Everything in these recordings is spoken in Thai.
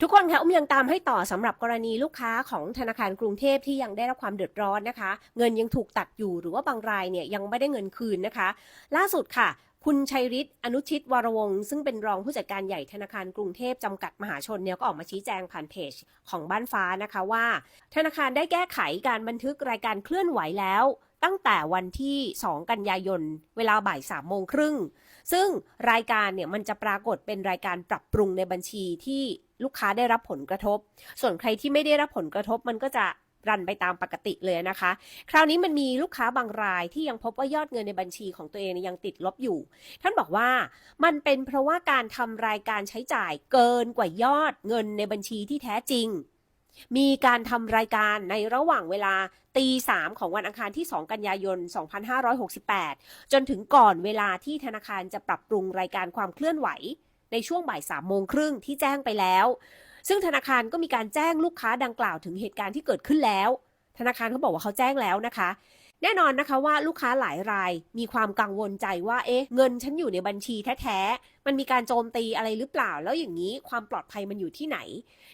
ทุกคนคะอุ้มยังตามให้ต่อสำหรับกรณีลูกค้าของธนาคารกรุงเทพที่ยังได้รับความเดือดร้อนนะคะ เงินยังถูกตัดอยู่หรือว่าบางรายเนี่ยยังไม่ได้เงินคืนนะคะ ล่าสุดค่ะ คุณชัยฤทธิ์อนุชิตวรวงศ์ซึ่งเป็นรองผู้จัดการใหญ่ธนาคารกรุงเทพจำกัดมหาชนเนี่ยก็ออกมาชี้แจงผ่านเพจของบ้านฟ้านะคะว่า ธนาคารได้แก้ไขการบันทึกรายการเคลื่อนไหวแล้ว ตั้งแต่วันที่ 2 กันยายน เวลาบ่าย3โมงครึ่ง ซึ่งรายการเนี่ยมันจะปรากฏเป็นรายการปรับปรุงในบัญชีที่ลูกค้าได้รับผลกระทบ ส่วนใครที่ไม่ได้รับผลกระทบมันก็จะรันไปตามปกติเลยนะคะ คราวนี้มันมีลูกค้าบางรายที่ยังพบว่ายอดเงินในบัญชีของตัวเองยังติดลบอยู่ ท่านบอกว่ามันเป็นเพราะว่าการทำรายการใช้จ่ายเกินกว่ายอดเงินในบัญชีที่แท้จริง มีการทำรายการในระหว่างเวลาตีสามของวันอังคารที่ 2 กันยายน 2568 จนถึงก่อนเวลาที่ธนาคารจะปรับปรุงรายการความเคลื่อนไหว ในช่วงบ่ายสามโมงครึ่งที่แจ้งไปแล้ว ซึ่งธนาคารก็มีการแจ้งลูกค้าดังกล่าวถึงเหตุการณ์ที่เกิดขึ้นแล้ว ธนาคารเขาบอกว่าเขาแจ้งแล้วนะคะ แน่นอนนะคะว่าลูกค้าหลายรายมีความกังวลใจว่าเอ๊ะเงินฉันอยู่ในบัญชีแท้ๆ มันมีการโจมตีอะไรหรือเปล่า แล้วอย่างนี้ความปลอดภัยมันอยู่ที่ไหน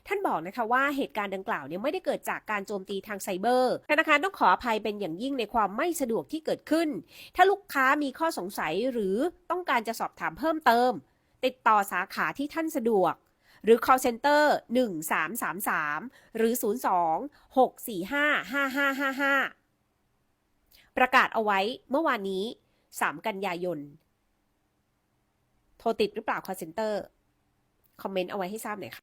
ท่านบอกนะคะว่าเหตุการณ์ดังกล่าวเนี่ยไม่ได้เกิดจากการโจมตีทางไซเบอร์ธนาคารต้องขออภัยเป็นอย่างยิ่งในความไม่สะดวกที่เกิดขึ้น ถ้าลูกค้ามีข้อสงสัยหรือต้องการจะสอบถามเพิ่มเติม ติดต่อสาขาที่ท่านสะดวกหรือ call center 1333 หรือ 02 645 5555 ประกาศเอาไว้เมื่อวานนี้ 3 กันยายน โทรติดหรือเปล่าคอเซ็นเตอร์ คอมเมนต์เอาไว้ให้ทราบหน่อยค่ะ